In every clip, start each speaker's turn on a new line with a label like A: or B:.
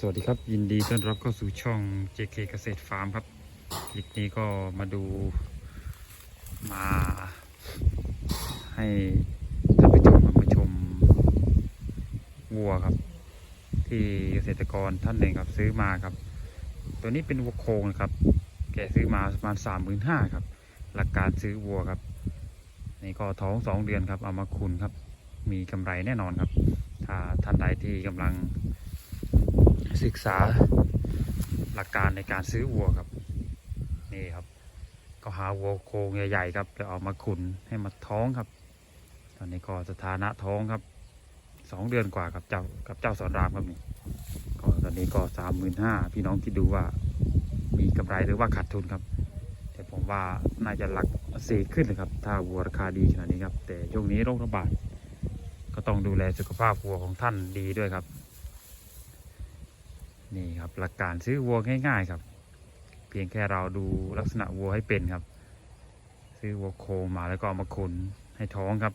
A: สวัสดีครับ ยินดีต้อนรับเข้าสู่ช่อง JK เกษตรฟาร์มครับคลิปนี้ก็มาดู มา ให้ท่านผู้ชมมาชมวัวครับ ที่เกษตรกรท่านหนึ่งครับซื้อมาครับ ตัวนี้เป็นวัวโครงนะครับ แกซื้อมาประมาณสามหมื่นห้าครับ หลักการซื้อวัวครับนี่ก็ท้องสองเดือนครับเอามาคุณครับ มีกำไรแน่นอนครับ ถ้าท่านใดที่กำลัง ศึกษาหลักการในการซื้อวัวครับ นี่ครับ ก็หาวัวโครงใหญ่ๆครับแล้วเอามาขุนให้มาท้องครับ ตอนนี้ก็สถานะท้องครับสองเดือนกว่ากับเจ้ากับเจ้าสอนรามครับนี่ก็ตอนนี้ก็สามหมื่นห้าพี่น้องคิดดูว่ามีกำไรหรือว่าขาดทุนครับ แต่ผมว่าน่าจะหลักสี่ขึ้นเลยครับ ถ้าวัวราคาดีขนาดนี้ครับ แต่ช่วงนี้โรคระบาดก็ต้องดูแลสุขภาพวัวของท่านดีด้วยครับ นี่ครับหลักการซื้อวัวง่าย ๆ ครับ เพียงแค่เราดูลักษณะวัวให้เป็นครับ ซื้อวัวโคมาแล้วก็เอามาขุนให้ท้องครับ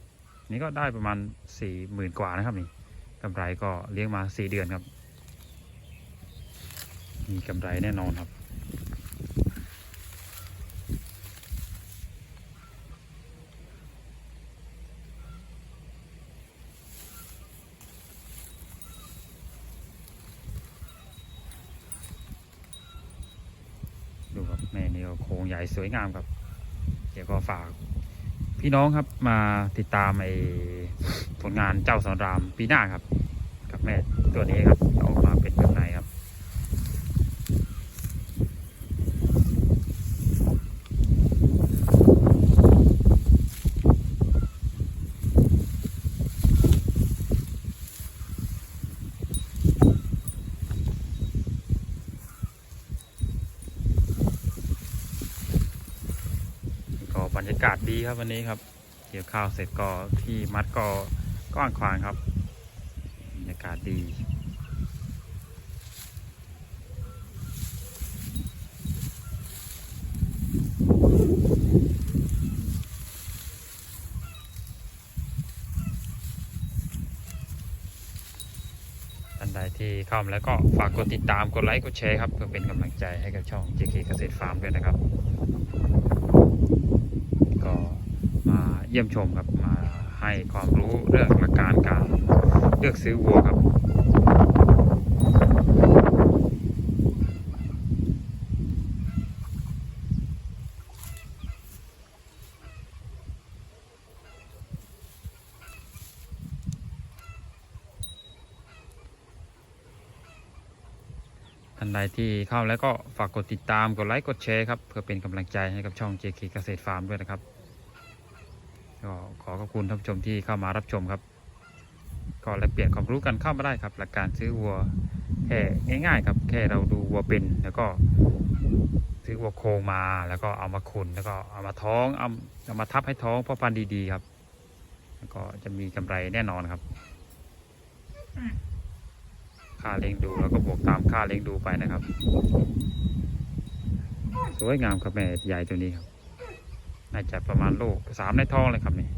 A: นี่ก็ได้ประมาณสี่หมื่นกว่านะครับนี่กำไรก็เลี้ยงมาสี่เดือนครับ มีกำไรแน่นอนครับ แม่นี่ก็โค้งใหญ่สวยงามครับ เดี๋ยวก็ฝาก พี่น้องครับมาติดตามไอผลงานเจ้าสอนรามปีหน้าครับ กับแม่ตัวนี้ครับออกมาเป็นแบบไหนค รับรรยากาศดีครับวันนี้ครับ เกี่ยวข้าวเสร็จก็ที่มัดก็กว้างขวางครับบรรยากาศดีท่านใดที่เข้ามาแล้วก็ฝากกดติดตามกดไลค์กดแชร์ครับ เพื่อเป็นกำลังใจให้กับช่อง JK เกษตรฟาร์มด้วยนะครับ เยี่ยมชมครับมาให้ความรู้เรื่องหลักการการเลือกซื้อวัวครับ ท่านใดที่เข้าแล้วก็ฝากกดติดตามกดไลค์กดแชร์ครับ เพื่อเป็นกำลังใจให้กับช่อง JK เกษตรฟาร์มด้วยนะครับ ก็ขอขอบคุณท่านผู้ชมที่เข้ามารับชมครับ ก็แลกเปลี่ยนความรู้กันเข้ามาได้ครับ หลักการซื้อวัวแค่ง่าย ๆ ครับ แค่เราดูวัวเป็นแล้วก็ซื้อวัวโครงมาแล้วก็เอามาขุนแล้วก็เอามาท้องเอาเอามาทับให้ท้องพ่อพันธุ์ดีๆครับ แล้วก็จะมีกำไรแน่นอนครับ ค่าเลี้ยงดูแล้วก็บวกตามค่าเลี้ยงดูไปนะครับ สวยงามครับแม่ใหญ่ตัวนี้ครับ น่าจะประมาณโลกสามในท้องเลยครับนี่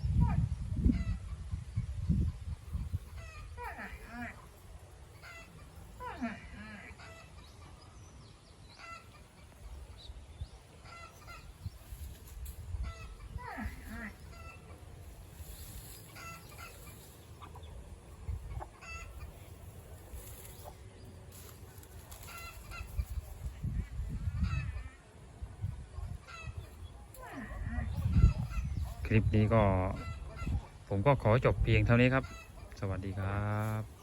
A: ลิปนี้ก็ ผมก็ขอจบเพียงเท่านี้ครับ สวัสดีครับ